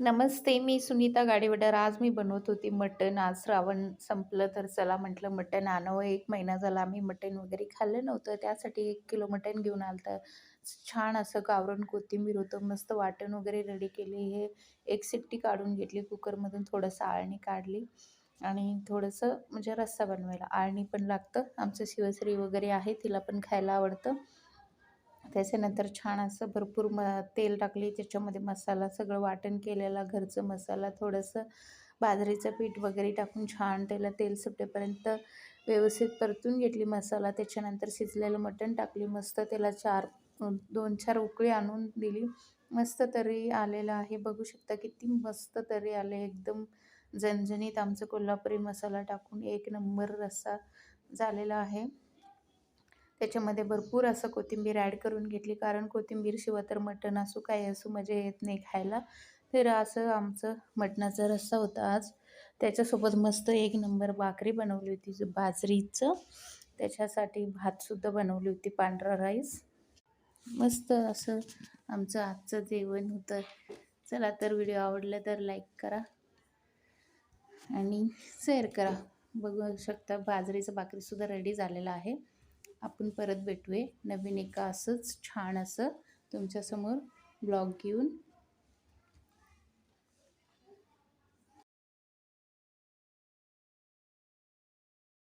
नमस्ते मी सुनीता गाडीवडर आज मी बनवत होती मटण. आज श्रावण संपलं तर चला म्हटलं मटण आणावं. एक महिना झाला आम्ही मटण वगैरे खाल्लं नव्हतं. त्यासाठी एक किलो मटण घेऊन आलं तर छान असं गावरण कोथिंबीर होतं. मस्त वाटण वगैरे रेडी केली. हे एक सिट्टी काढून घेतली. कुकरमधून थोडंसं आळणी काढली. आणि थोडंसं म्हणजे रस्सा बनवायला. आळणी पण लागतं. आमचं शिवश्री वगैरे आहे. तिला पण खायला आवडतं. त्याच्यानंतर छान असं भरपूर म तेल टाकले. त्याच्यामध्ये मसाला सगळं वाटण केलेला घरचं मसाला थोडंसं बाजरीचं पीठ वगैरे टाकून छान त्याला तेल सुटेपर्यंत व्यवस्थित परतून घेतली मसाला. त्याच्यानंतर शिजलेलं मटण टाकली. मस्त त्याला चार दोन चार उकळी आणून दिली. मस्त तरी आलेलं आहे. बघू शकता किती मस्त तरी आले. एकदम झणझणीत आमचं कोल्हापुरी मसाला टाकून एक नंबर रस्सा झालेला आहे. त्याच्यामध्ये भरपूर असं कोथिंबीर ॲड करून घेतली. कारण कोथिंबीरशिवाय तर मटण असू काही असू मजा येत नाही खायला. तर असं आमचं मटणाचा रस्सा होता आज. त्याच्यासोबत मस्त एक नंबर भाकरी बनवली होती बाजरीचं. त्याच्यासाठी भातसुद्धा बनवली होती पांढरा राईस. मस्त असं आमचं आजचं जेवण होतं. चला तर व्हिडिओ आवडला तर लाईक करा. आणि शेअर करा. बघू शकता बाजरीचं भाकरीसुद्धा रेडी झालेलं आहे. आपण परत भेटूया. नवीन एका असंच छान असं तुमच्यासमोर ब्लॉग घेऊन.